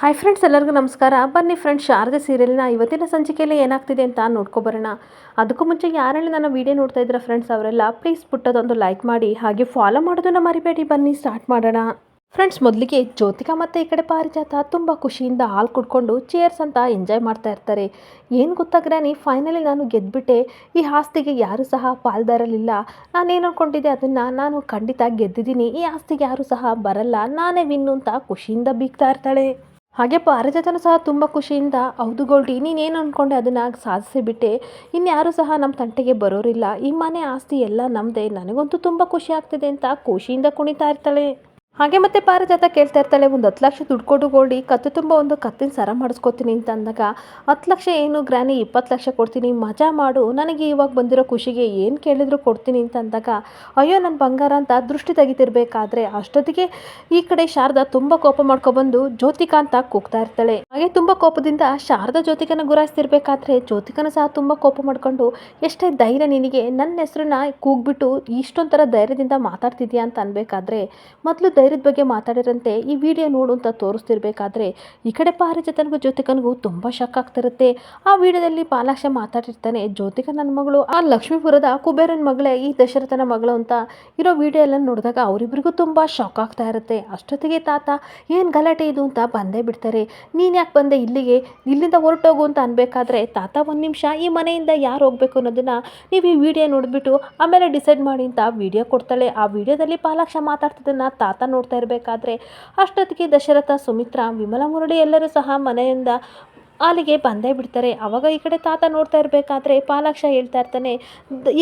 Hi friends ಎಲ್ಲರಿಗೂ ನಮಸ್ಕಾರ. ಬನ್ನಿ ಫ್ರೆಂಡ್ಸ್ ಶಾರದೆ ಸೀರಿಯಲ್ನ ಇವತ್ತಿನ ಸಂಚಿಕೆಯಲ್ಲಿ ಏನಾಗ್ತಿದೆ ಅಂತ ನೋಡ್ಕೊಬರೋಣ. ಅದಕ್ಕೂ ಮುಂಚೆ ಯಾರೆಲ್ಲ ನನ್ನ ವೀಡಿಯೋ ನೋಡ್ತಾ ಇದ್ದೀರಾ ಫ್ರೆಂಡ್ಸ್ ಅವರೆಲ್ಲ ಪ್ಲೀಸ್ ಪುಟ್ಟದೊಂದು ಲೈಕ್ ಮಾಡಿ, ಹಾಗೆ ಫಾಲೋ ಮಾಡೋದನ್ನ ಮರಿಬೇಡಿ. ಬನ್ನಿ ಸ್ಟಾರ್ಟ್ ಮಾಡೋಣ. ಫ್ರೆಂಡ್ಸ್ ಮೊದಲಿಗೆ ಜ್ಯೋತಿಕಾ ಮತ್ತು ಈ ಕಡೆ ಪಾರಿಜಾತ ತುಂಬ ಖುಷಿಯಿಂದ ಹಾಲು ಕುಡ್ಕೊಂಡು ಚೇರ್ಸ್ ಅಂತ ಎಂಜಾಯ್ ಮಾಡ್ತಾ ಇರ್ತಾರೆ. ಏನು ಗೊತ್ತಾ ಗ್ರಾನಿ ಫೈನಲಿ ನಾನು ಗೆದ್ದುಬಿಟ್ಟೆ ಈ ಆಸ್ತಿಗೆ ಯಾರೂ ಸಹ ಪಾಲ್ದಾರಲಿಲ್ಲ. ನಾನೇನು ಅಂದ್ಕೊಂಡಿದ್ದೆ ಅದನ್ನು ನಾನು ಖಂಡಿತ ಗೆದ್ದಿದ್ದೀನಿ. ಈ ಆಸ್ತಿಗೆ ಯಾರೂ ಸಹ ಬರಲ್ಲ. ನಾನೇ ವಿನ್ನು ಅಂತ ಖುಷಿಯಿಂದ ಬೀಗ್ತಾ ಇರ್ತಾಳೆ. ಹಾಗೆ ಪಾರಿಜಾತನೂ ಸಹ ತುಂಬ ಖುಷಿಯಿಂದ, ಹೌದು ಗೋಲ್ಡಿ ನೀನೇನು ಅಂದ್ಕೊಂಡೆ ಅದನ್ನು ಸಾಧಿಸಿಬಿಟ್ಟೆ ಇನ್ಯಾರೂ ಸಹ ನಮ್ಮ ತಂಟೆಗೆ ಬರೋರಿಲ್ಲ. ಈ ಮನೆ ಆಸ್ತಿ ಎಲ್ಲ ನಮ್ಮದೇ ನನಗಂತೂ ತುಂಬ ಖುಷಿ ಆಗ್ತಿದೆ ಅಂತ ಖುಷಿಯಿಂದ ಕುಣಿತಾ ಇರ್ತಾಳೆ. ಹಾಗೆ ಮತ್ತೆ ಪಾರಿಜಾತ ಕೇಳ್ತಾ ಇರ್ತಾಳೆ, ಒಂದು ಹತ್ತು ಲಕ್ಷ ದುಡ್ಡು ಕೊಡು ಕತ್ತು ತುಂಬ ಒಂದು ಕತ್ತಿನ ಸರ ಮಾಡಿಸ್ಕೊತೀನಿ ಅಂತ ಅಂದಾಗ, ಹತ್ತು ಲಕ್ಷ ಏನು ಗ್ರಾನಿ ಇಪ್ಪತ್ತು ಲಕ್ಷ ಕೊಡ್ತೀನಿ, ಮಜಾ ಮಾಡು, ನನಗೆ ಇವಾಗ ಬಂದಿರೋ ಖುಷಿಗೆ ಏನು ಕೇಳಿದ್ರು ಕೊಡ್ತೀನಿ ಅಂತ ಅಂದಾಗ, ಅಯ್ಯೋ ನನ್ನ ಬಂಗಾರ ಅಂತ ದೃಷ್ಟಿ ತೆಗಿತಿರ್ಬೇಕಾದ್ರೆ ಅಷ್ಟೊತ್ತಿಗೆ ಈ ಕಡೆ ಶಾರದಾ ತುಂಬ ಕೋಪ ಮಾಡ್ಕೊಬಂದು ಜ್ಯೋತಿಕಾ ಅಂತ ಕೂಗ್ತಾ ಇರ್ತಾಳೆ. ಹಾಗೆ ತುಂಬ ಕೋಪದಿಂದ ಶಾರದಾ ಜ್ಯೋತಿಕನ ಗುರಾಯಿಸ್ತಿರ್ಬೇಕಾದ್ರೆ ಜ್ಯೋತಿಕನ ಸಹ ತುಂಬ ಕೋಪ ಮಾಡ್ಕೊಂಡು, ಎಷ್ಟೇ ಧೈರ್ಯ ನಿನಗೆ, ನನ್ನ ಹೆಸರನ್ನ ಕೂಗ್ಬಿಟ್ಟು ಇಷ್ಟೊಂಥರ ಧೈರ್ಯದಿಂದ ಮಾತಾಡ್ತಿದ್ಯಾ ಅಂತ ಅನ್ಬೇಕಾದ್ರೆ, ಮೊದಲು ಧೈರ್ಯದ ಬಗ್ಗೆ ಮಾತಾಡಿರಂತೆ ಈ ವಿಡಿಯೋ ನೋಡು ಅಂತ ತೋರಿಸ್ತಿರ್ಬೇಕಾದ್ರೆ ಈ ಕಡೆ ಪಾರಿಜಾತನಿಗೂ ಜ್ಯೋತಿಕನಿಗೂ ತುಂಬ ಶಾಕ್ ಆಗ್ತಿರುತ್ತೆ. ಆ ವಿಡಿಯೋದಲ್ಲಿ ಪಾಲಾಕ್ಷ ಮಾತಾಡಿರ್ತಾನೆ, ಜ್ಯೋತಿಕ ನನ್ನ ಮಗಳು, ಆ ಲಕ್ಷ್ಮೀಪುರದ ಕುಬೇರನ ಮಗಳೇ, ಈ ದಶರಥನ ಮಗಳು ಅಂತ ಇರೋ ವಿಡಿಯೋ ಎಲ್ಲ ನೋಡಿದಾಗ ಅವರಿಬ್ಬರಿಗೂ ತುಂಬ ಶಾಕ್ ಆಗ್ತಾ ಇರುತ್ತೆ. ಅಷ್ಟೊತ್ತಿಗೆ ತಾತ, ಏನು ಗಲಾಟೆ ಇದು? ಅಂತ ಬಂದೇ ಬಿಡ್ತಾರೆ. ನೀನು ಯಾಕೆ ಬಂದೆ ಇಲ್ಲಿಗೆ? ಇಲ್ಲಿಂದ ಹೊರಟೋಗು ಅಂತ ಅನ್ಬೇಕಾದ್ರೆ ತಾತ ಒಂದು ನಿಮಿಷ ಈ ಮನೆಯಿಂದ ಯಾರು ಹೋಗ್ಬೇಕು ಅನ್ನೋದನ್ನ ನೀವು ಈ ವಿಡಿಯೋ ನೋಡಿಬಿಟ್ಟು ಆಮೇಲೆ ಡಿಸೈಡ್ ಮಾಡಿ ಅಂತ ವಿಡಿಯೋ ಕೊಡ್ತಾಳೆ. ಆ ವಿಡಿಯೋದಲ್ಲಿ ಪಾಲಾಕ್ಷ ಮಾತಾಡ್ತಿದ್ದನ್ನ ತಾತ ನೋಡ್ತಾ ಇರಬೇಕಾದ್ರೆ ಅಷ್ಟೊತ್ತಿಗೆ ದಶರಥ ಸುಮಿತ್ರಾ ವಿಮಲ ಮುರಳಿ ಎಲ್ಲರೂ ಸಹ ಮನೆಯಿಂದ ಅಲ್ಲಿಗೆ ಬಂದೇ ಬಿಡ್ತಾರೆ. ಅವಾಗ ಈ ಕಡೆ ತಾತ ನೋಡ್ತಾ ಇರಬೇಕಾದ್ರೆ ಪಾಲಾಕ್ಷ ಹೇಳ್ತಾ ಇರ್ತಾನೆ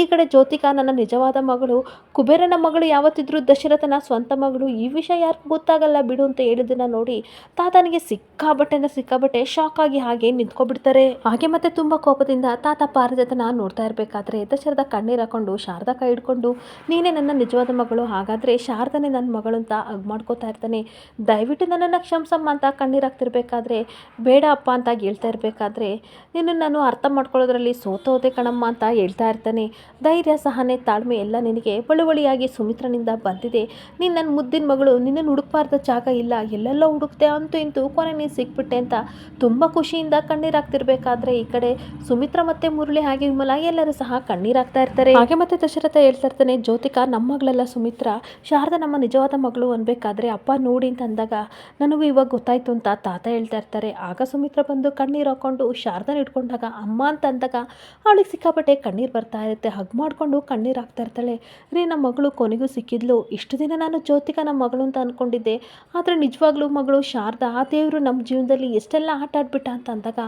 ಈ ಕಡೆ ಜ್ಯೋತಿಕಾ ನನ್ನ ನಿಜವಾದ ಮಗಳು, ಕುಬೇರನ ಮಗಳು ಯಾವತ್ತಿದ್ರೂ ದಶರಥನ ಸ್ವಂತ ಮಗಳು, ಈ ವಿಷಯ ಯಾರಿಗೂ ಗೊತ್ತಾಗಲ್ಲ ಬಿಡು ಅಂತ ಹೇಳಿದ್ದನ್ನು ನೋಡಿ ತಾತನಿಗೆ ಸಿಕ್ಕಾಬಟ್ಟೆ ಅಂದ್ರೆ ಸಿಕ್ಕಾಬಟ್ಟೆ ಶಾಕ್ ಆಗಿ ಹಾಗೆ ನಿಂತ್ಕೊಬಿಡ್ತಾರೆ. ಹಾಗೆ ಮತ್ತೆ ತುಂಬ ಕೋಪದಿಂದ ತಾತ ಪಾರಿಜಾತನ ನೋಡ್ತಾ ಇರಬೇಕಾದ್ರೆ ದಶರಥ ಕಣ್ಣೀರು ಹಾಕೊಂಡು ಶಾರದ ಕೈ ಹಿಡ್ಕೊಂಡು, ನೀನೇ ನನ್ನ ನಿಜವಾದ ಮಗಳು, ಹಾಗಾದರೆ ಶಾರದನೇ ನನ್ನ ಮಗಳು ಅಂತ ಅಗ್ ಮಾಡ್ಕೋತಾ ಇರ್ತಾನೆ. ದಯವಿಟ್ಟು ನನ್ನನ್ನು ಕ್ಷಮಸಮ್ಮ ಅಂತ ಕಣ್ಣೀರು ಹಾಕ್ತಿರ್ಬೇಕಾದ್ರೆ ಬೇಡ ಅಪ್ಪ ಅಂತ ಹೇಳ್ತಾ ಇರಬೇಕಾದ್ರೆ, ನಿನ್ನ ನಾನು ಅರ್ಥ ಮಾಡ್ಕೊಳ್ಳೋದ್ರಲ್ಲಿ ಸೋತೋದೆ ಕಣಮ್ಮ ಅಂತ ಹೇಳ್ತಾ ಇರ್ತಾನೆ. ಧೈರ್ಯ, ಸಹನೆ, ತಾಳ್ಮೆ ಎಲ್ಲ ನಿನಗೆ ಬಳುವಳಿಯಾಗಿ ಸುಮಿತ್ರನಿಂದ ಬಂದಿದೆ. ನೀನು ನನ್ನ ಮುದ್ದಿನ ಮಗಳು ನಿನ್ನನ್ನು ಹುಡುಕಬಾರ್ದ ಜಾಗ ಇಲ್ಲ. ಎಲ್ಲೆಲ್ಲೋ ಹುಡುಕ್ತೆ ಅಂತೂ ಇಂತೂ ಕೊನೆ ನೀನು ಸಿಕ್ಬಿಟ್ಟೆ ಅಂತ ತುಂಬ ಖುಷಿಯಿಂದ ಕಣ್ಣೀರಾಗ್ತಿರ್ಬೇಕಾದ್ರೆ ಈ ಕಡೆ ಸುಮಿತ್ರ ಮತ್ತೆ ಮುರಳಿ ಹಾಗೆ ವಿಮಲ ಎಲ್ಲರೂ ಸಹ ಕಣ್ಣೀರಾಗ್ತಾ ಇರ್ತಾರೆ. ಹಾಗೆ ಮತ್ತೆ ದಶರಥ ಹೇಳ್ತಾ ಇರ್ತಾನೆ, ಜ್ಯೋತಿಕಾ, ನಮ್ಮ ಮಗಳೆಲ್ಲ ಸುಮಿತ್ರ, ಶಾರದಾ ನಮ್ಮ ನಿಜವಾದ ಮಗಳು ಅನ್ಬೇಕಾದ್ರೆ ಅಪ್ಪ ನೋಡಿ ಅಂತ ಅಂದಾಗ, ನನಗೂ ಇವಾಗ ಗೊತ್ತಾಯ್ತು ಅಂತ ತಾತ ಹೇಳ್ತಾ ಇರ್ತಾರೆ. ಆಗ ಸುಮಿತ್ರ ಬಂದು ಕಣ್ಣೀರು ಹಾಕ್ಕೊಂಡು ಶಾರದನ ಇಟ್ಕೊಂಡಾಗ, ಅಮ್ಮ ಅಂತ ಅಂದಾಗ ಅವಳಿಗೆ ಸಿಕ್ಕಾಪಟ್ಟೆ ಕಣ್ಣೀರು ಬರ್ತಾ ಇರುತ್ತೆ. ಹಗ್ ಮಾಡಿಕೊಂಡು ಕಣ್ಣೀರು ಹಾಕ್ತಾ ಇರ್ತಾಳೆ. ರೀ ನಮ್ಮ ಮಗಳು ಕೊನೆಗೂ ಸಿಕ್ಕಿದ್ಲು. ಇಷ್ಟು ದಿನ ನಾನು ಜ್ಯೋತಿಕ ನಮ್ಮ ಮಗಳು ಅಂತ ಅಂದ್ಕೊಂಡಿದ್ದೆ ಆದರೆ ನಿಜವಾಗ್ಲೂ ಮಗಳು ಶಾರದಾ, ಆ ದೇವರು ನಮ್ಮ ಜೀವನದಲ್ಲಿ ಎಷ್ಟೆಲ್ಲ ಆಟ ಆಡ್ಬಿಟ್ಟ ಅಂತ ಅಂದಾಗ,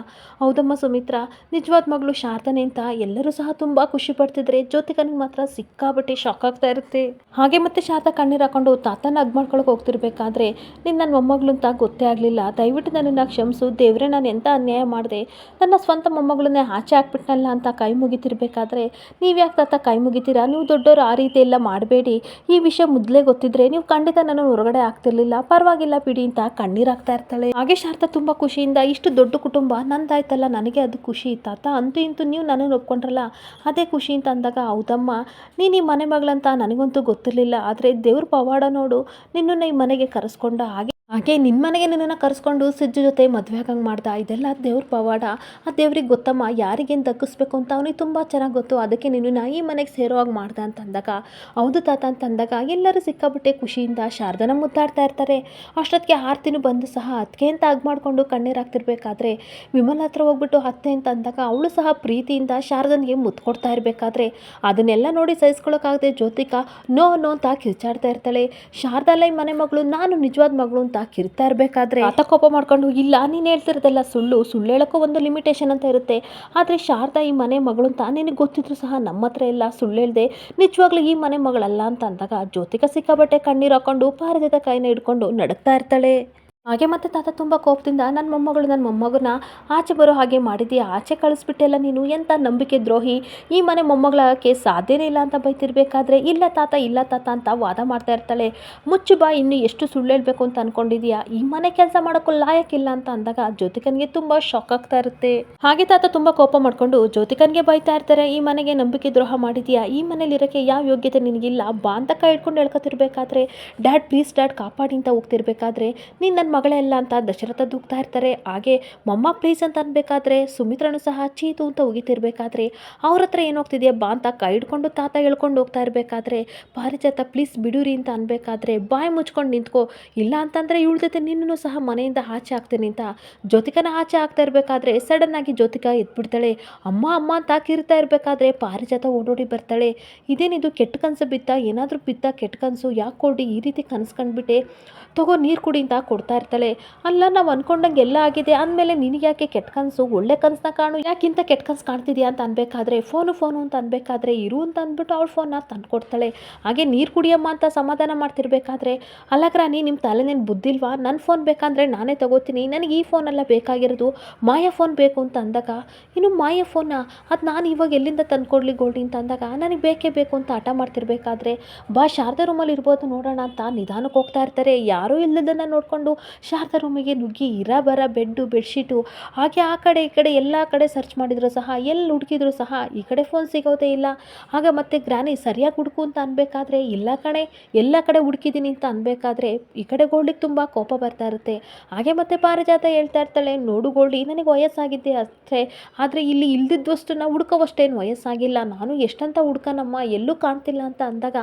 ಹೌದಮ್ಮ ಸುಮಿತ್ರ, ನಿಜವಾದ ಮಗಳು ಶಾರ್ದನೆ ಅಂತ ಎಲ್ಲರೂ ಸಹ ತುಂಬ ಖುಷಿ ಪಡ್ತಿದ್ರೆ ಜ್ಯೋತಿಕನಿಗೆ ಮಾತ್ರ ಸಿಕ್ಕಾಬಟ್ಟೆ ಶಾಕ್ ಆಗ್ತಾ ಇರುತ್ತೆ. ಹಾಗೆ ಮತ್ತೆ ಶಾರದಾ ಕಣ್ಣೀರು ಹಾಕೊಂಡು ತಾತನ ಹಗ್ ಮಾಡ್ಕೊಳಕ್ಕೆ ಹೋಗ್ತಿರ್ಬೇಕಾದ್ರೆ ನೀನು ನನ್ನ ಮೊಮ್ಮಗಳು ಅಂತ ಗೊತ್ತೇ ಆಗಲಿಲ್ಲ. ದಯವಿಟ್ಟು ನನ್ನನ್ನು ಕ್ಷಮಿಸು. ದೇವ್ರೆ, ನಾನು ಎಂಥ ಅನ್ಯಾಯ ಮಾಡಿದೆ ನನ್ನ ಸ್ವಂತ ಮೊಮ್ಮಗಳನ್ನೇ ಆಚೆ ಹಾಕ್ಬಿಟ್ನಲ್ಲ ಅಂತ ಕೈ ಮುಗಿತಿರ್ಬೇಕಾದ್ರೆ ನೀವು ಯಾಕೆ ತಾತ ಕೈ ಮುಗಿತೀರಾ? ನೀವು ದೊಡ್ಡವರು ಆ ರೀತಿ ಎಲ್ಲ ಮಾಡಬೇಡಿ. ಈ ವಿಷಯ ಮೊದಲೇ ಗೊತ್ತಿದ್ರೆ ನೀವು ಖಂಡಿತ ನಾನು ಹೊರಗಡೆ ಆಗ್ತಿರ್ಲಿಲ್ಲ ಪರವಾಗಿಲ್ಲ ಬಿಡಿ ಅಂತ ಕಣ್ಣೀರು ಹಾಕ್ತಾ ಇರ್ತಾಳೆ. ಹಾಗೆ ಶಾರದಾ ತುಂಬ ಖುಷಿಯಿಂದ ಇಷ್ಟು ದೊಡ್ಡ ಕುಟುಂಬ ನಂದಾಯ್ತಲ್ಲ, ನನಗೆ ಅದು ಖುಷಿ. ತಾತ ಅಂತೂ ಇಂತೂ ನೀವು ನನ್ನನ್ನು ಒಪ್ಕೊಂಡ್ರಲ್ಲ, ಅದೇ ಖುಷಿ ಅಂತ ಅಂದಾಗ, ಹೌದಮ್ಮ. ನೀನು ಈ ಮನೆ ಮಗಳಂತ ನನಗಂತೂ ಗೊತ್ತಿರಲಿಲ್ಲ. ಆದರೆ ದೇವ್ರ ಪವಾಡ ನೋಡು, ನಿನ್ನನ್ನು ಈ ಮನೆಗೆ ಕರೆಸ್ಕೊಂಡ ಹಾಗೆ ಹಾಗೆ ನಿನ್ನ ಮನೆಗೆ ನಿನ್ನನ್ನು ಕರೆಸ್ಕೊಂಡು ಸಿಜ್ಜು ಜೊತೆ ಮದುವೆ ಆಗಂಗೆ ಮಾಡ್ದ ಇದೆಲ್ಲ ದೇವ್ರ ಪವಾಡ. ಆ ದೇವ್ರಿಗೆ ಗೊತ್ತಮ್ಮ, ಯಾರಿಗೇನು ದಕ್ಕಿಸ್ಬೇಕು ಅಂತ ಅವನಿಗೆ ತುಂಬ ಚೆನ್ನಾಗಿ ಗೊತ್ತು. ಅದಕ್ಕೆ ನಿನ್ನನ್ನು ಈ ಮನೆಗೆ ಸೇರೋ ಹಾಗೆ ಮಾಡ್ದ ಅಂತ ಅಂದಾಗ ಹೌದು ತಾತ ಅಂತ ಅಂದಾಗ ಎಲ್ಲರೂ ಸಿಕ್ಕಾಬಿಟ್ಟೆ ಖುಷಿಯಿಂದ ಶಾರದನ ಮುದ್ದಾಡ್ತಾ ಇರ್ತಾರೆ. ಅಷ್ಟೊತ್ತಿಗೆ ಆರ್ತಿನೂ ಬಂದು ಸಹ ಅತ್ತಿಗೆ ಅಂತ ಆಗ ಮಾಡಿಕೊಂಡು ಕಣ್ಣೀರು ಹಾಕ್ತಿರ್ಬೇಕಾದ್ರೆ, ವಿಮಲ ಹತ್ರ ಹೋಗ್ಬಿಟ್ಟು ಅತ್ತೆ ಅಂತ ಅಂದಾಗ ಅವಳು ಸಹ ಪ್ರೀತಿಯಿಂದ ಶಾರದನಿಗೆ ಮುತ್ತು ಕೊಡ್ತಾ ಇರಬೇಕಾದ್ರೆ, ಅದನ್ನೆಲ್ಲ ನೋಡಿ ಸಹಿಸ್ಕೊಳ್ಳೋಕ್ಕಾಗದೆ ಜ್ಯೋತಿಕಾ, ನೋ ನೋ, ಅಂತ ಕಿರ್ಚಾಡ್ತಾ ಇರ್ತಾಳೆ. ಶಾರದಲ್ಲ ಈ ಮನೆ ಮಗಳು, ನಾನು ನಿಜವಾದ ಮಗಳು ಅಂತ ಕಿರ್ತಾ ಇರಬೇಕಾದ್ರೆ ಆತ ಕೋಪ ಮಾಡ್ಕೊಂಡು, ಇಲ್ಲ, ನೀನು ಹೇಳ್ತಿರೋದೆಲ್ಲ ಸುಳ್ಳು ಸುಳ್ಳು ಹೇಳೋಕ್ಕೂ ಒಂದು ಲಿಮಿಟೇಷನ್ ಅಂತ ಇರುತ್ತೆ. ಆದರೆ ಶಾರದಾ ಈ ಮನೆ ಮಗಳು ಅಂತ ನಿನಗೆ ಗೊತ್ತಿದ್ರು ಸಹ ನಮ್ಮ ಹತ್ರ ಎಲ್ಲ ಸುಳ್ಳು ಹೇಳ್ದೆ. ನಿಜವಾಗ್ಲೂ ಈ ಮನೆ ಮಗಳಲ್ಲ ಅಂತ ಅಂದಾಗ ಜ್ಯೋತಿಕ ಸಿಕ್ಕಾಬಟ್ಟೆ ಕಣ್ಣೀರು ಹಾಕೊಂಡು ಪಾರದ ಕೈನ ಹಿಡ್ಕೊಂಡು ನಡುಗ್ತಾ ಇರ್ತಾಳೆ. ಹಾಗೆ ಮತ್ತೆ ತಾತ ತುಂಬ ಕೋಪದಿಂದ ನನ್ನ ಮೊಮ್ಮಗಳು ನನ್ನ ಮೊಮ್ಮಗನ ಆಚೆ ಬರೋ ಹಾಗೆ ಮಾಡಿದೀಯ? ಆಚೆ ಕಳಿಸ್ಬಿಟ್ಟೆಲ್ಲ ನೀನು? ಎಂಥ ನಂಬಿಕೆ ದ್ರೋಹಿ? ಈ ಮನೆ ಮೊಮ್ಮಗಳಕ್ಕೆ ಸಾಧ್ಯನೇ ಇಲ್ಲ ಅಂತ ಬೈತಿರ್ಬೇಕಾದ್ರೆ ಇಲ್ಲ ತಾತ ಇಲ್ಲ ತಾತ ಅಂತ ವಾದ ಮಾಡ್ತಾ ಇರ್ತಾಳೆ. ಮುಚ್ಚು ಬಾ, ಇನ್ನು ಎಷ್ಟು ಸುಳ್ಳು ಹೇಳಬೇಕು ಅಂತ ಅನ್ಕೊಂಡಿದೀಯಾ? ಈ ಮನೆ ಕೆಲಸ ಮಾಡೋಕ್ಕೂ ಲಾಯಕ್ಕಿಲ್ಲ ಅಂತ ಅಂದಾಗ ಜ್ಯೋತಿಕನ್ಗೆ ತುಂಬ ಶಾಕ್ ಆಗ್ತಾ ಇರುತ್ತೆ. ಹಾಗೆ ತಾತ ತುಂಬ ಕೋಪ ಮಾಡಿಕೊಂಡು ಜ್ಯೋತಿಕನ್ಗೆ ಬೈತಾ ಇರ್ತಾರೆ, ಈ ಮನೆಗೆ ನಂಬಿಕೆ ದ್ರೋಹ ಮಾಡಿದೀಯಾ? ಈ ಮನೇಲಿ ಇರೋಕ್ಕೆ ಯಾವ ಯೋಗ್ಯತೆ ನಿನಗಿಲ್ಲ? ಬಾ ಅಂತ ಕೈ ಹಿಡ್ಕೊಂಡು ಹೇಳ್ಕೊತಿರ್ಬೇಕಾದ್ರೆ ಡ್ಯಾಡ್ ಪ್ಲೀಸ್ ಡ್ಯಾಡ್, ಕಾಪಾಡಿ ಅಂತ ಹೋಗ್ತಿರ್ಬೇಕಾದ್ರೆ ನೀನು ನನ್ನ ಮಗಳೇ ಅಲ್ಲ ಅಂತ ದಶರಥ ದೂಗ್ತಾ ಇರ್ತಾರೆ. ಹಾಗೆ ಮೊಮ್ಮ ಪ್ಲೀಸ್ ಅಂತ ಅನ್ಬೇಕಾದ್ರೆ ಸುಮಿತ್ರನು ಸಹ ಚೀತು ಅಂತ ಉಗಿತಿರ್ಬೇಕಾದ್ರೆ ಅವ್ರ ಹತ್ರ ಏನಾಗ್ತಿದೆಯಾ ಬಾ ಅಂತ ಕೈ ಹಿಡ್ಕೊಂಡು ತಾತ ಹೇಳ್ಕೊಂಡು ಹೋಗ್ತಾ ಇರಬೇಕಾದ್ರೆ ಪಾರಿಜಾತ ಪ್ಲೀಸ್ ಬಿಡೂರಿ ಅಂತ ಅನ್ಬೇಕಾದ್ರೆ ಬಾಯಿ ಮುಚ್ಕೊಂಡು ನಿಂತ್ಕೋ. ಇಲ್ಲ ಅಂತಂದ್ರೆ ಇವಳ ಜೊತೆ ನಿನ್ನೂ ಸಹ ಮನೆಯಿಂದ ಆಚೆ ಆಗ್ತೀನಿ ಅಂತ ಜ್ಯೋತಿಕನ ಆಚೆ ಆಗ್ತಾ ಇರಬೇಕಾದ್ರೆ ಆಗಿ ಜ್ಯೋತಿಕ ಎದ್ಬಿಡ್ತಾಳೆ. ಅಮ್ಮ ಅಮ್ಮ ಅಂತ ಕಿರ್ತಾ ಇರಬೇಕಾದ್ರೆ ಪಾರಿಜಾತ ಓಡೋಡಿ ಬರ್ತಾಳೆ. ಇದೇನಿದು ಕೆಟ್ಟ ಕನಸು ಬಿತ್ತ? ಏನಾದರೂ ಬಿತ್ತ? ಕೆಟ್ಟ ಕನಸು? ಯಾಕೆ ಕೊಡಿ ಈ ರೀತಿ ಕನಸು ಕಂಡ್ಬಿಟ್ಟೆ? ತಗೋ ನೀರು ಕುಡಿ ಅಂತ ಕೊಡ್ತಾ ಇರ್ತಾಳೆ ಅಲ್ಲ, ನಾವು ಅಂದ್ಕೊಂಡಂಗೆ ಎಲ್ಲ ಆಗಿದೆ. ಅಂದಮೇಲೆ ನಿನಗೆ ಯಾಕೆ ಕೆಟ್ಟ ಕನಸು? ಒಳ್ಳೆ ಕನಸನ್ನ ಕಾಣು. ಯಾಕಿಂತ ಕೆಟ್ಟ ಕನಸು ಕಾಣ್ತಿದ್ಯಾ ಅಂತ ಅನ್ಬೇಕಾದ್ರೆ, ಫೋನು ಫೋನು ಅಂತ ಅನ್ಬೇಕಾದ್ರೆ, ಇರು ಅಂತ ಅಂದ್ಬಿಟ್ಟು ಅವಳು ಫೋನ್ನ ತಂದು ಕೊಡ್ತಾಳೆ ಹಾಗೆ ನೀರು ಕುಡಿಯಮ್ಮ ಅಂತ ಸಮಾಧಾನ ಮಾಡ್ತಿರ್ಬೇಕಾದ್ರೆ ಅಲ್ಲಗ್ರಾನಿ ನಿಮ್ಮ ತಲೆನೇನು ಬುದ್ಧಿಲ್ವಾ? ನನ್ನ ಫೋನ್ ಬೇಕಂದರೆ ನಾನೇ ತಗೋತೀನಿ. ನನಗೆ ಈ ಫೋನೆಲ್ಲ ಬೇಕಾಗಿರೋದು. ಮಾಯ ಫೋನ್ ಬೇಕು ಅಂತ ಅಂದಾಗ, ಇನ್ನು ಮಾಯ ಫೋನ್ನ ಅದು ನಾನು ಇವಾಗ ಎಲ್ಲಿಂದ ತಂದ್ಕೊಡ್ಲಿ ಗೋಲ್ಡಿ ಅಂತ ಅಂದಾಗ, ನನಗೆ ಬೇಕೇ ಬೇಕು ಅಂತ ಹಠ ಮಾಡ್ತಿರ್ಬೇಕಾದ್ರೆ, ಬಾ ಶಾರದಾ ರೂಮಲ್ಲಿ ಇರ್ಬೋದು ನೋಡೋಣ ಅಂತ ನಿಧಾನಕ್ಕೆ ಹೋಗ್ತಾ ಇರ್ತಾರೆ. ಯಾರೂ ಇಲ್ಲದನ್ನು ನೋಡಿಕೊಂಡು ಶಾರದಾ ರೂಮಿಗೆ ನುಗ್ಗಿ ಇರ ಬರ ಬೆಡ್ಡು, ಬೆಡ್ಶೀಟು, ಹಾಗೆ ಆ ಕಡೆ ಈ ಕಡೆ ಎಲ್ಲ ಕಡೆ ಸರ್ಚ್ ಮಾಡಿದ್ರು ಸಹ ಎಲ್ಲಿ ಹುಡುಕಿದ್ರು ಸಹ ಈ ಕಡೆ ಫೋನ್ ಸಿಗೋದೇ ಇಲ್ಲ. ಆಗ ಮತ್ತೆ ಗ್ರಾನಿ ಸರಿಯಾಗಿ ಹುಡುಕು ಅಂತ ಅನ್ಬೇಕಾದ್ರೆ, ಇಲ್ಲ ಕಣೆ, ಎಲ್ಲ ಕಡೆ ಹುಡುಕಿದ್ದೀನಿ ಅಂತ ಅನ್ಬೇಕಾದ್ರೆ ಈ ಕಡೆ ಗೋಲ್ಡಿಗೆ ತುಂಬ ಕೋಪ ಬರ್ತಾ ಇರುತ್ತೆ. ಹಾಗೆ ಮತ್ತೆ ಪಾರಿಜಾತ ಹೇಳ್ತಾ ಇರ್ತಾಳೆ, ನೋಡು ಗೋಲ್ಡಿ ನನಗೆ ವಯಸ್ಸಾಗಿದೆ ಅಷ್ಟೇ, ಆದರೆ ಇಲ್ಲಿ ಇಲ್ದಿದ್ದ ವಸ್ತುನ ಹುಡ್ಕೋವಷ್ಟೇನು ವಯಸ್ಸಾಗಿಲ್ಲ. ನಾನು ಎಷ್ಟಂತ ಹುಡ್ಕನಮ್ಮ, ಎಲ್ಲೂ ಕಾಣ್ತಿಲ್ಲ ಅಂತ ಅಂದಾಗ,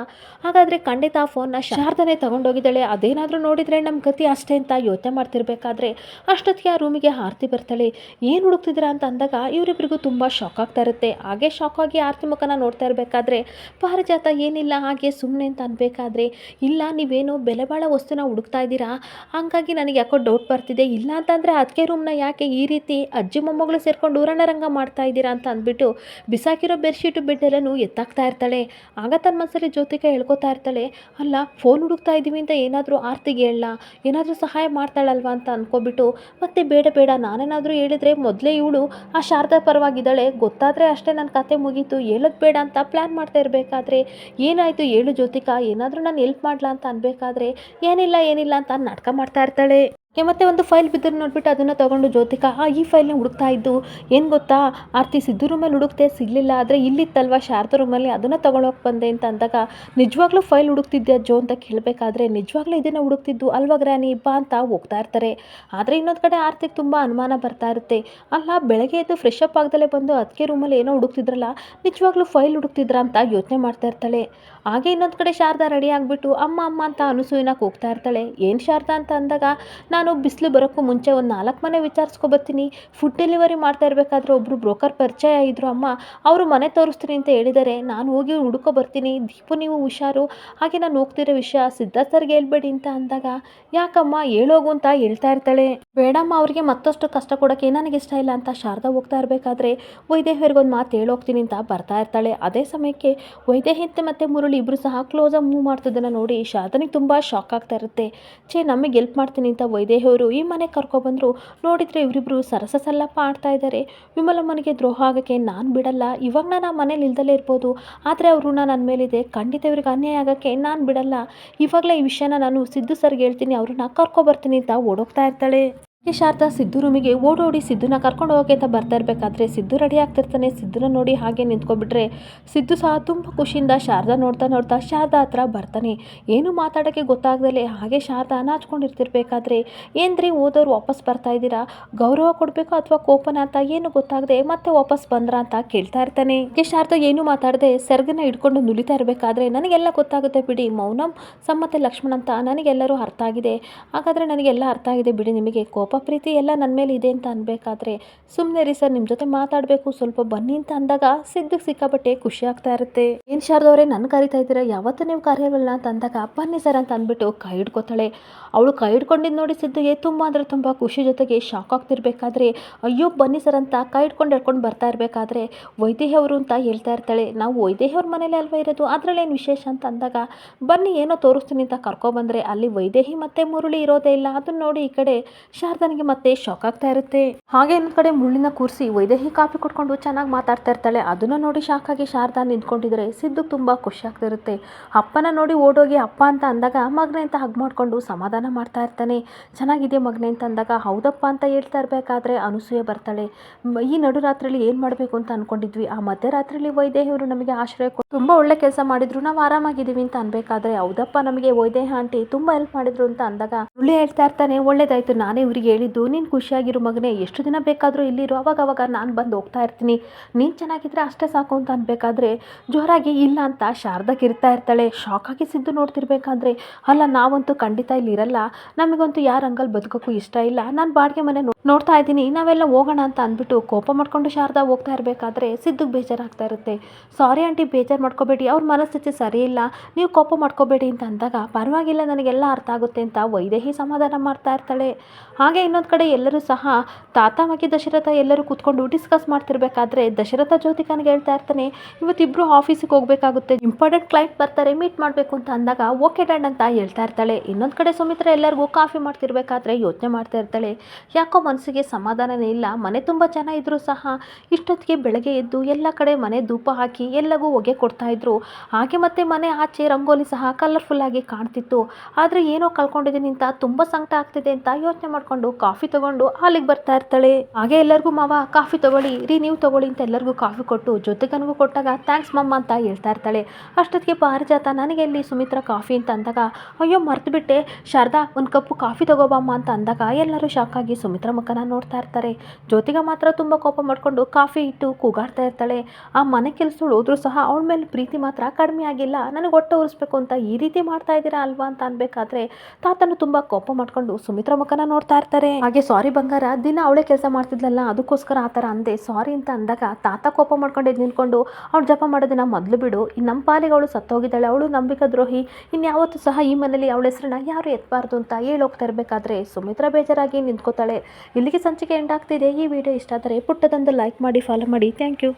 ಹಾಗಾದರೆ ಖಂಡಿತ ಆ ಫೋನ್ನ ಶಾರದನೆ ತಗೊಂಡೋಗಿದ್ದಾಳೆ. ಅದೇನಾದರೂ ನೋಡಿದರೆ ನಮ್ಮ ಗತಿ ಅಷ್ಟೇ ಅಂತ ಯೋಚನೆ ಮಾಡ್ತಿರ್ಬೇಕಾದ್ರೆ ಅಷ್ಟೊತ್ತಿಗೆ ಆ ರೂಮಿಗೆ ಆರತಿ ಬರ್ತಾಳೆ, ಏನು ಹುಡುಕ್ತಿದ್ದೀರಾ? ಅಂತ ಅಂದಾಗ ಇವರಿಬ್ಬರಿಗೂ ತುಂಬ ಶಾಕ್ ಆಗ್ತಾ ಇರುತ್ತೆ. ಹಾಗೆ ಶಾಕ್ ಆಗಿ ಆರತಿ ಮುಖನ ನೋಡ್ತಾ ಇರಬೇಕಾದ್ರೆ, ಪಾರಿಜಾತ ಏನಿಲ್ಲ, ಹಾಗೆ ಸುಮ್ಮನೆ ಅಂತ ಅನ್ಬೇಕಾದ್ರೆ, ಇಲ್ಲ, ನೀವೇನು ಬೆಲೆ ಬಾಳ ವಸ್ತುನ ಹುಡುಕ್ತಾ ಇದ್ದೀರಾ? ಹಂಗಾಗಿ ನನಗೆ ಯಾಕೋ ಡೌಟ್ ಬರ್ತಿದೆ. ಇಲ್ಲ ಅಂತಂದರೆ ಅದಕ್ಕೆ ರೂಮ್ನ ಯಾಕೆ ಈ ರೀತಿ ಅಜ್ಜಿ ಮೊಮ್ಮಗಳು ಸೇರ್ಕೊಂಡು ಊರಣ ರಂಗ ಮಾಡ್ತಾ ಇದ್ದೀರಾ? ಅಂತ ಅಂದ್ಬಿಟ್ಟು ಬಿಸಾಕಿರೋ ಬೆಡ್ಶೀಟು ಬೆಡ್ಡೆಲ್ಲನೂ ಎತ್ತಾಕ್ತಾ ಇರ್ತಾಳೆ. ಆಗ ತನ್ನ ಮನಸ್ಸಲ್ಲಿ ಜ್ಯೋತಿಕ ಹೇಳ್ಕೊತಾ ಇರ್ತಾಳೆ, ಅಲ್ಲ ಫೋನ್ ಹುಡುಕ್ತಾ ಇದ್ದೀವಿ ಅಂತ ಏನಾದರೂ ಆರ್ತಿಗೆ ಹೇಳಲ್ಲ ಏನಾದರೂ ಸಹಾಯ ಮಾಡ್ತಾಳಲ್ವಾ ಅಂತ ಅಂದ್ಕೊಬಿಟ್ಟು ಮತ್ತೆ ಬೇಡ ಬೇಡ, ನಾನೇನಾದರೂ ಹೇಳಿದ್ರೆ ಮೊದಲೇ ಇವಳು ಆ ಶಾರದಾ ಪರವಾಗಿದ್ದಾಳೆ. ಗೊತ್ತಾದರೆ ಅಷ್ಟೇ ನನ್ನ ಕತೆ ಮುಗೀತು. ಹೇಳೋದು ಬೇಡ ಅಂತ ಪ್ಲ್ಯಾನ್ ಮಾಡ್ತಾ ಇರಬೇಕಾದ್ರೆ, ಏನಾಯಿತು? ಹೇಳು ಜ್ಯೋತಿಕಾ, ಏನಾದರೂ ನಾನು ಹೆಲ್ಪ್ ಮಾಡಲಾ ಅಂತ ಅನ್ಬೇಕಾದ್ರೆ, ಏನಿಲ್ಲ ಏನಿಲ್ಲ ಅಂತ ನಾಟಕ ಮಾಡ್ತಾ ಇರ್ತಾಳೆ. ಮತ್ತೆ ಒಂದು ಫೈಲ್ ಬಿದ್ದರೆ ನೋಡ್ಬಿಟ್ಟು ಅದನ್ನು ತೊಗೊಂಡು ಜ್ಯೋತಿಕಾ, ಆ ಈ ಫೈಲ್ನ ಹುಡುಕ್ತಾ ಇದ್ದು, ಏನು ಗೊತ್ತಾ? ಆರ್ತಿ ಸಿದ್ದು ರೂಮಲ್ಲಿ ಹುಡುಕ್ತೆ ಸಿಗಲಿಲ್ಲ, ಆದರೆ ಇಲ್ಲಿತ್ತಲ್ವ ಶಾರದ ರೂಮಲ್ಲಿ ಅದನ್ನು ತೊಗೊಳೋಕೆ ಬಂದೆ ಅಂತ ಅಂದಾಗ, ನಿಜವಾಗ್ಲೂ ಫೈಲ್ ಹುಡುಕ್ತಿದ್ದೆ ಜೋ ಅಂತ ಕೇಳಬೇಕಾದ್ರೆ ನಿಜವಾಗ್ಲೂ ಇದನ್ನು ಹುಡುಕ್ತಿದ್ದು? ಅಲ್ವಾ ಗ್ರಾನಿ ಬಾ ಅಂತ ಹೋಗ್ತಾ ಇರ್ತಾರೆ. ಆದರೆ ಇನ್ನೊಂದು ಕಡೆ ಆರ್ತಿಗೆ ತುಂಬ ಅನುಮಾನ ಬರ್ತಾ ಇರುತ್ತೆ. ಅಲ್ಲ, ಬೆಳಗ್ಗೆ ಎದ್ದು ಫ್ರೆಶ್ ಅಪ್ ಆಗದಲ್ಲೇ ಬಂದು ಅದಕ್ಕೆ ರೂಮಲ್ಲಿ ಏನೋ ಹುಡುಕ್ತಿದ್ರಲ್ಲ, ನಿಜವಾಗ್ಲೂ ಫೈಲ್ ಹುಡುಕ್ತಿದ್ರ ಅಂತ ಯೋಚನೆ ಮಾಡ್ತಾ ಇರ್ತಾಳೆ. ಹಾಗೆ ಇನ್ನೊಂದು ಕಡೆ ಶಾರದಾ ರೆಡಿ ಆಗಿಬಿಟ್ಟು, ಅಮ್ಮ ಅಮ್ಮ ಅಂತ ಅನುಸೂಯನ ಹೋಗ್ತಾ ಇರ್ತಾಳೆ. ಏನು ಶಾರದಾ ಅಂತ ಅಂದಾಗ, ನಾನು ಬಿಸಿಲು ಬರೋಕ್ಕೂ ಮುಂಚೆ ಒಂದು ನಾಲ್ಕು ಮನೆ ವಿಚಾರಿಸ್ಕೊಬತ್ತೀನಿ. ಫುಡ್ ಡೆಲಿವರಿ ಮಾಡ್ತಾ ಇರಬೇಕಾದ್ರೆ ಒಬ್ಬರು ಬ್ರೋಕರ್ ಪರಿಚಯ ಇದ್ದರು ಅಮ್ಮ, ಅವರು ಮನೆ ತೋರಿಸ್ತೀನಿ ಅಂತ ಹೇಳಿದ್ದಾರೆ ನಾನು ಹೋಗಿ ಹುಡುಕೋ ಬರ್ತೀನಿ. ದೀಪು, ನೀವು ಹುಷಾರು. ಹಾಗೆ ನಾನು ಹೋಗ್ತಿರೋ ವಿಷಯ ಸಿದ್ಧಾರ್ಥರ್ಗೆ ಹೇಳ್ಬೇಡಿ ಅಂತ ಅಂದಾಗ, ಯಾಕಮ್ಮ ಹೇಳೋಗು ಅಂತ ಹೇಳ್ತಾ ಇರ್ತಾಳೆ. ಬೇಡಮ್ಮ, ಅವ್ರಿಗೆ ಮತ್ತಷ್ಟು ಕಷ್ಟ ಕೊಡೋಕ್ಕೆ ನನಗೆ ಇಷ್ಟ ಇಲ್ಲ ಅಂತ ಶಾರದಾ ಹೋಗ್ತಾ ಇರಬೇಕಾದ್ರೆ ವೈದೇಹಿಯರಿಗೊಂದು ಮಾತು ಹೇಳೋಗ್ತೀನಿ ಅಂತ ಬರ್ತಾ ಇರ್ತಾಳೆ. ಅದೇ ಸಮಯಕ್ಕೆ ವೈದೇಹಿತೆ ಮತ್ತು ಮುರುಳಿ ಇಬ್ಬರು ಸಹ ಕ್ಲೋಸಾಗಿ ಮೂವ್ ಮಾಡ್ತಿದ್ದನ್ನು ನೋಡಿ ಶಾರದನಿಗೆ ತುಂಬ ಶಾಕ್ ಆಗ್ತಾ ಇರುತ್ತೆ. ಛೇ, ನಮಗೆ ಹೆಲ್ಪ್ ಮಾಡ್ತೀನಿ ಅಂತ ವೈದೇಹಿಯವರು ಈ ಮನೆಗೆ ಕರ್ಕೊಬಂದರು ನೋಡಿದರೆ ಇವರಿಬ್ಬರು ಸರಸ ಸಲ್ಲಪ್ಪ ಆಡ್ತಾ ಇದ್ದಾರೆ ವಿಮಲಮ್ಮನಿಗೆ ದ್ರೋಹ ಆಗೋಕ್ಕೆ ನಾನು ಬಿಡಲ್ಲ. ಇವಾಗ ನಾನು ಮನೇಲಿ ಇಲ್ದಲೇ ಇರ್ಬೋದು. ಆದರೆ ಅವ್ರ ಋಣ ನನ್ನ ಮೇಲಿದೆ. ಖಂಡಿತ ಇವ್ರಿಗೆ ಅನ್ಯಾಯ ಆಗೋಕ್ಕೆ ನಾನು ಬಿಡಲ್ಲ. ಇವಾಗಲೇ ಈ ವಿಷಯನ ನಾನು ಸಿದ್ದು ಸರ್ಗೆ ಹೇಳ್ತೀನಿ. ಅವ್ರನ್ನ ಕರ್ಕೊಬರ್ತೀನಿ ಅಂತ ಓಡೋಗ್ತಾ ಇರ್ತಾಳೆ. ಶಾರದಾ ಸಿದ್ದು ರೂಮಿಗೆ ಓಡೋಡಿ ಸಿದ್ದುನ ಕರ್ಕೊಂಡು ಹೋಗಿ ಅಂತ ಬರ್ತಾ ಇರಬೇಕಾದ್ರೆ ಸಿದ್ದು ರೆಡಿ ಆಗ್ತಿರ್ತಾನೆ. ಸಿದ್ದುನ ನೋಡಿ ಹಾಗೆ ನಿಂತ್ಕೊಬಿಟ್ರೆ ಸಿದ್ದು ಸಹ ತುಂಬ ಖುಷಿಯಿಂದ ಶಾರದಾ ನೋಡ್ತಾ ನೋಡ್ತಾ ಶಾರದಾ ಹತ್ರ ಬರ್ತಾನೆ. ಏನು ಮಾತಾಡೋಕ್ಕೆ ಗೊತ್ತಾಗ್ದಲೆ ಹಾಗೆ ಶಾರದಾ ನಾಚ್ಕೊಂಡಿರ್ತಿರ್ಬೇಕಾದ್ರೆ ಏನ್ರಿ ಓದೋರು ವಾಪಸ್ ಬರ್ತಾ ಇದ್ದೀರಾ? ಗೌರವ ಕೊಡಬೇಕು ಅಥವಾ ಕೋಪನ ಅಂತ ಏನು ಗೊತ್ತಾಗದೆ ಮತ್ತೆ ವಾಪಸ್ ಬಂದ್ರ ಅಂತ ಕೇಳ್ತಾ ಇರ್ತಾನೆ. ಈ ಶಾರದಾ ಏನು ಮಾತಾಡದೆ ಸರ್ಗನ ಹಿಡ್ಕೊಂಡು ನುಲಿತಾ ಇರಬೇಕಾದ್ರೆ ನನಗೆಲ್ಲ ಗೊತ್ತಾಗುತ್ತೆ ಬಿಡಿ, ಮೌನಂ ಸಮ್ಮತೆ ಲಕ್ಷ್ಮಣ ಅಂತ ನನಗೆಲ್ಲರೂ ಅರ್ಥ ಆಗಿದೆ. ಹಾಗಾದರೆ ನನಗೆಲ್ಲ ಅರ್ಥ ಆಗಿದೆ ಬಿಡಿ ನಿಮಗೆ, ಕೋಪ ಪ್ರೀತಿ ಎಲ್ಲ ನನ್ನ ಮೇಲೆ ಇದೆ ಅಂತ ಅನ್ಬೇಕಾದ್ರೆ ಸುಮ್ಮನೆ ರೀ ಸರ್ ನಿಮ್ಮ ಜೊತೆ ಮಾತಾಡಬೇಕು, ಸ್ವಲ್ಪ ಬನ್ನಿ ಅಂತ ಅಂದಾಗ ಸಿದ್ಧಕ್ಕೆ ಸಿಕ್ಕಾಪಟ್ಟೆ ಖುಷಿ ಆಗ್ತಾ ಇರುತ್ತೆ. ಏನ್ ಶಾರದವ್ರೆ ನನ್ನ ಕರಿತಾ ಇದ್ದೀರಾ? ಯಾವತ್ತೂ ನೀವು ಕಾರ್ಯಗಳನ್ನ ಅಂತ ಅಂದಾಗ ಬನ್ನಿ ಸರ್ ಅಂತ ಅಂದ್ಬಿಟ್ಟು ಕೈ ಹಿಡ್ಕೊತಾಳೆ. ಅವಳು ಕೈ ಹಿಡ್ಕೊಂಡಿದ್ದು ನೋಡಿ ಸಿದ್ಧಗೆ ತುಂಬ ಅಂದರೆ ತುಂಬ ಖುಷಿ ಜೊತೆಗೆ ಶಾಕ್ ಆಗ್ತಿರ್ಬೇಕಾದ್ರೆ, ಅಯ್ಯೋ ಬನ್ನಿ ಸರ್ ಅಂತ ಕೈ ಹಿಡ್ಕೊಂಡು ಹಿಡ್ಕೊಂಡು ಬರ್ತಾ ಇರಬೇಕಾದ್ರೆ ವೈದೇಹಿಯವರು ಅಂತ ಹೇಳ್ತಾ ಇರ್ತಾಳೆ. ನಾವು ವೈದೇಹಿಯವ್ರ ಮನೇಲಿ ಅಲ್ವಾ ಇರೋದು? ಅದರಲ್ಲೇನು ವಿಶೇಷ ಅಂತ ಅಂದಾಗ ಬನ್ನಿ ಏನೋ ತೋರಿಸ್ತೀನಿ ಅಂತ ಕರ್ಕೊಬಂದ್ರೆ ಅಲ್ಲಿ ವೈದೇಹಿ ಮತ್ತೆ ಮುರುಳಿ ಇರೋದೇ ಇಲ್ಲ. ಅದನ್ನ ನೋಡಿ ಈ ಕಡೆ ಶಾರದಾ ಶಾರದಾನಿಗೆ ಮತ್ತೆ ಶಾಕ್ ಆಗ್ತಾ ಇರುತ್ತೆ. ಹಾಗೆ ಇನ್ನೊಂದ್ ಕಡೆ ಮುಳ್ಳಿನ ಕೂರಿಸಿ ವೈದೇಹಿ ಕಾಫಿ ಕೊಟ್ಕೊಂಡು ಚೆನ್ನಾಗಿ ಮಾತಾಡ್ತಾ ಇರ್ತಾಳೆ. ಅದನ್ನ ನೋಡಿ ಶಾಕ್ ಆಗಿ ಶಾರದಾ ನಿಂತ್ಕೊಂಡಿದ್ರೆ ಸಿದ್ದು ತುಂಬಾ ಖುಷಿ ಆಗ್ತಾ ಇರುತ್ತೆ. ಅಪ್ಪನ ನೋಡಿ ಓಡೋಗಿ ಅಪ್ಪ ಅಂತ ಅಂದಾಗ ಮಗನೆ ಅಂತ ಹಗ್ ಮಾಡ್ಕೊಂಡು ಸಮಾಧಾನ ಮಾಡ್ತಾ ಇರ್ತಾನೆ. ಚೆನ್ನಾಗಿದೆ ಮಗನೆ ಅಂತ ಅಂದಾಗ ಹೌದಪ್ಪ ಅಂತ ಹೇಳ್ತಾ ಇರ್ಬೇಕಾದ್ರೆ ಅನಸೂಯೆ ಬರ್ತಾಳೆ. ಈ ನಡುರಾತ್ರಿಯಲ್ಲಿ ಏನು ಮಾಡಬೇಕು ಅಂತ ಅನ್ಕೊಂಡಿದ್ವಿ. ಆ ಮಧ್ಯರಾತ್ರಿಯಲ್ಲಿ ವೈದೇಹಿಯವರು ನಮಗೆ ಆಶ್ರಯ ತುಂಬ ಒಳ್ಳೆ ಕೆಲಸ ಮಾಡಿದ್ರು. ನಾವು ಆರಾಮಾಗಿದ್ದೀವಿ ಅಂತ ಅನ್ಬೇಕಾದ್ರೆ ಹೌದಪ್ಪ ನಮಗೆ ವೈದೇಹ ಆಂಟಿ ತುಂಬಾ ಹೆಲ್ಪ್ ಮಾಡಿದ್ರು ಅಂತ ಅಂದಾಗ ಮುಳ್ಳಿ ಹೇಳ್ತಾ ಇರ್ತಾನೆ, ಒಳ್ಳೇದಾಯ್ತು, ನಾನೇ ಇವ್ರಿಗೆ ಹೇಳಿದ್ದು, ನೀನು ಖುಷಿಯಾಗಿರು ಮಗನೇ, ಎಷ್ಟು ದಿನ ಬೇಕಾದರೂ ಇಲ್ಲಿರು ಅವಾಗ ಅವಾಗ ನಾನು ಬಂದು ಹೋಗ್ತಾ ಇರ್ತೀನಿ. ನೀನು ಚೆನ್ನಾಗಿದ್ರೆ ಅಷ್ಟೇ ಸಾಕು ಅಂತ ಅನ್ಬೇಕಾದ್ರೆ, ಜೋರಾಗಿ ಇಲ್ಲ ಅಂತ ಶಾರದಾ ಇರ್ತಾ ಇರ್ತಾಳೆ. ಶಾಕ್ ಆಗಿ ಸಿದ್ದು ನೋಡ್ತಿರ್ಬೇಕಾದ್ರೆ, ಅಲ್ಲ, ನಾವಂತೂ ಖಂಡಿತ ಇಲ್ಲಿ ಇರಲ್ಲ. ನಮಗಂತೂ ಯಾರು ಅಂಗಲ್ ಬದುಕೋಕ್ಕೂ ಇಷ್ಟ ಇಲ್ಲ. ನಾನು ಬಾಡಿಗೆ ಮನೆ ನೋಡ್ತಾ ಇದ್ದೀನಿ. ನಾವೆಲ್ಲ ಹೋಗೋಣ ಅಂತ ಅಂದ್ಬಿಟ್ಟು ಕೋಪ ಮಾಡಿಕೊಂಡು ಶಾರದಾ ಹೋಗ್ತಾ ಇರಬೇಕಾದ್ರೆ ಸಿದ್ದುಗೆ ಬೇಜಾರಾಗ್ತಾ ಇರುತ್ತೆ. ಸಾರಿ ಆಂಟಿ, ಬೇಜಾರು ಮಾಡ್ಕೋಬೇಡಿ. ಅವ್ರ ಮನಸ್ಥಿತಿ ಸರಿ ಇಲ್ಲ. ನೀವು ಕೋಪ ಮಾಡ್ಕೋಬೇಡಿ ಅಂತ ಅಂದಾಗ, ಪರವಾಗಿಲ್ಲ, ನನಗೆಲ್ಲ ಅರ್ಥ ಆಗುತ್ತೆ ಅಂತ ವೈದೇಹಿ ಸಮಾಧಾನ ಮಾಡ್ತಾ ಇರ್ತಾಳೆ. ಹಾಗೆ ಇನ್ನೊಂದು ಕಡೆ ಎಲ್ಲರೂ ಸಹ ತಾತ ಮಗಿ ದಶರಥ ಎಲ್ಲರೂ ಕೂತ್ಕೊಂಡು ಡಿಸ್ಕಸ್ ಮಾಡ್ತಿರ್ಬೇಕಾದ್ರೆ ದಶರಥ ಜ್ಯೋತಿಕನಿಗೆ ಹೇಳ್ತಾ ಇರ್ತಾನೆ, ಇವತ್ತಿಬ್ರು ಆಫೀಸಿಗೆ ಹೋಗ್ಬೇಕಾಗುತ್ತೆ ಇಂಪಾರ್ಟೆಂಟ್ ಕ್ಲೈಂಟ್ ಬರ್ತಾರೆ ಮೀಟ್ ಮಾಡಬೇಕು ಅಂತ ಅಂದಾಗ ಓಕೆ ಡ್ಯಾಂಡ್ ಅಂತ ಹೇಳ್ತಾ ಇರ್ತಾಳೆ. ಇನ್ನೊಂದು ಕಡೆ ಸುಮಿತ್ರ ಎಲ್ಲರಿಗೂ ಕಾಫಿ ಮಾಡ್ತಿರ್ಬೇಕಾದ್ರೆ ಯೋಚನೆ ಮಾಡ್ತಾ ಇರ್ತಾಳೆ. ಯಾಕೋ ಮನಸ್ಸಿಗೆ ಸಮಾಧಾನನೇ ಇಲ್ಲ. ಮನೆ ತುಂಬ ಜನ ಇದ್ದರೂ ಸಹ ಇಷ್ಟೊತ್ತಿಗೆ ಬೆಳಗ್ಗೆ ಎದ್ದು ಎಲ್ಲ ಕಡೆ ಮನೆ ಧೂಪ ಹಾಕಿ ಎಲ್ಲಗೂ ಹೊಗೆ ಕೊಡ್ತಾ ಇದ್ರು. ಹಾಗೆ ಮತ್ತೆ ಮನೆ ಆಚೆ ರಂಗೋಲಿ ಸಹ ಕಲರ್ಫುಲ್ ಆಗಿ ಕಾಣ್ತಿತ್ತು. ಆದರೆ ಏನೋ ಕಳ್ಕೊಂಡಿದ್ದೀನಿ ಅಂತ ತುಂಬ ಸಂಕಟ ಆಗ್ತಿದೆ ಅಂತ ಯೋಚನೆ ಮಾಡ್ಕೊಂಡು ಕಾಫಿ ತಗೊಂಡು ಅಲ್ಲಿಗೆ ಬರ್ತಾ ಇರ್ತಾಳೆ. ಹಾಗೆ ಎಲ್ಲರಿಗೂ ಮಾವ, ಕಾಫಿ ತಗೊಳ್ಳಿ, ರೀ ನೀವು ತಗೊಳ್ಳಿ ಅಂತ ಎಲ್ಲರಿಗೂ ಕಾಫಿ ಕೊಟ್ಟು ಜೊತೆಗನಿಗೂ ಕೊಟ್ಟಾಗ ಥ್ಯಾಂಕ್ಸ್ ಮಮ್ಮ ಅಂತ ಹೇಳ್ತಾ ಇರ್ತಾಳೆ. ಅಷ್ಟೊತ್ತಿಗೆ ಪಾರಿಜಾತ ನನಗೆ ಇಲ್ಲಿ ಸುಮಿತ್ರ ಕಾಫಿ ಅಂತ ಅಂದಾಗ, ಅಯ್ಯೋ ಮರ್ತು ಬಿಟ್ಟೆ, ಶಾರದಾ ಒಂದು ಕಪ್ಪು ಕಾಫಿ ತಗೋಬಮ್ಮ ಅಂತ ಅಂದಾಗ ಎಲ್ಲರೂ ಶಾಕ್ ಆಗಿ ಸುಮಿತ್ರ ಮುಖನ ನೋಡ್ತಾ ಇರ್ತಾರೆ. ಜ್ಯೋತಿಗ ಮಾತ್ರ ತುಂಬ ಕೋಪ ಮಾಡಿಕೊಂಡು ಕಾಫಿ ಇಟ್ಟು ಕೂಗಾಡ್ತಾ ಇರ್ತಾಳೆ. ಆ ಮನೆ ಕೆಲಸಗಳು ಹೋದ್ರೂ ಸಹ ಅವಳ ಮೇಲೆ ಪ್ರೀತಿ ಮಾತ್ರ ಕಡಿಮೆ ಆಗಿಲ್ಲ. ನನಗೆ ಹೊಟ್ಟೆ ಉರಿಸ್ಬೇಕು ಅಂತ ಈ ರೀತಿ ಮಾಡ್ತಾ ಇದ್ದೀರಾ ಅಲ್ವಾ ಅಂತ ಅನ್ಬೇಕಾದ್ರೆ ತಾತನು ತುಂಬ ಕೋಪ ಮಾಡಿಕೊಂಡು ಸುಮಿತ್ರ ಮುಖನ ನೋಡ್ತಾ ಇರ್ತಾರೆ ಹಾಗೆ ಸಾರಿ ಬಂಗಾರ, ದಿನ ಅವಳೆ ಕೆಲಸ ಮಾಡ್ತಿದ್ಲಲ್ಲ, ಅದಕ್ಕೋಸ್ಕರ ಆ ಥರ ಅಂದೆ. ಸಾರಿ ಅಂತ ಅಂದಾಗ ತಾತ ಕೋಪ ಮಾಡ್ಕೊಂಡು ಎದ್ದು ನಿಂತ್ಕೊಂಡು, ಅವ್ಳು ಜಪ ಮಾಡೋದನ್ನ ಮೊದಲು ಬಿಡು. ಇನ್ನು ನಮ್ಮ ಪಾಲಿಗೆ ಅವಳು ಸತ್ತೋಗಿದ್ದಾಳೆ, ಅವಳು ನಂಬಿಕೆ ದ್ರೋಹಿ. ಇನ್ಯಾವತ್ತೂ ಸಹ ಈ ಮನೇಲಿ ಅವಳ ಹೆಸರನ್ನ ಯಾರು ಎತ್ತಬಾರ್ದು ಅಂತ ಹೇಳೋಗ್ತಾ ಇರಬೇಕಾದ್ರೆ ಸುಮಿತ್ರ ಬೇಜಾರಾಗಿ ನಿಂತ್ಕೋತಾಳೆ. ಇಲ್ಲಿಗೆ ಸಂಚಿಕೆ ಎಂಡ್ ಆಗ್ತಿದೆ. ಈ ವಿಡಿಯೋ ಇಷ್ಟ ಆದರೆ ಪುಟ್ಟದೊಂದು ಲೈಕ್ ಮಾಡಿ ಫಾಲೋ ಮಾಡಿ. Thank you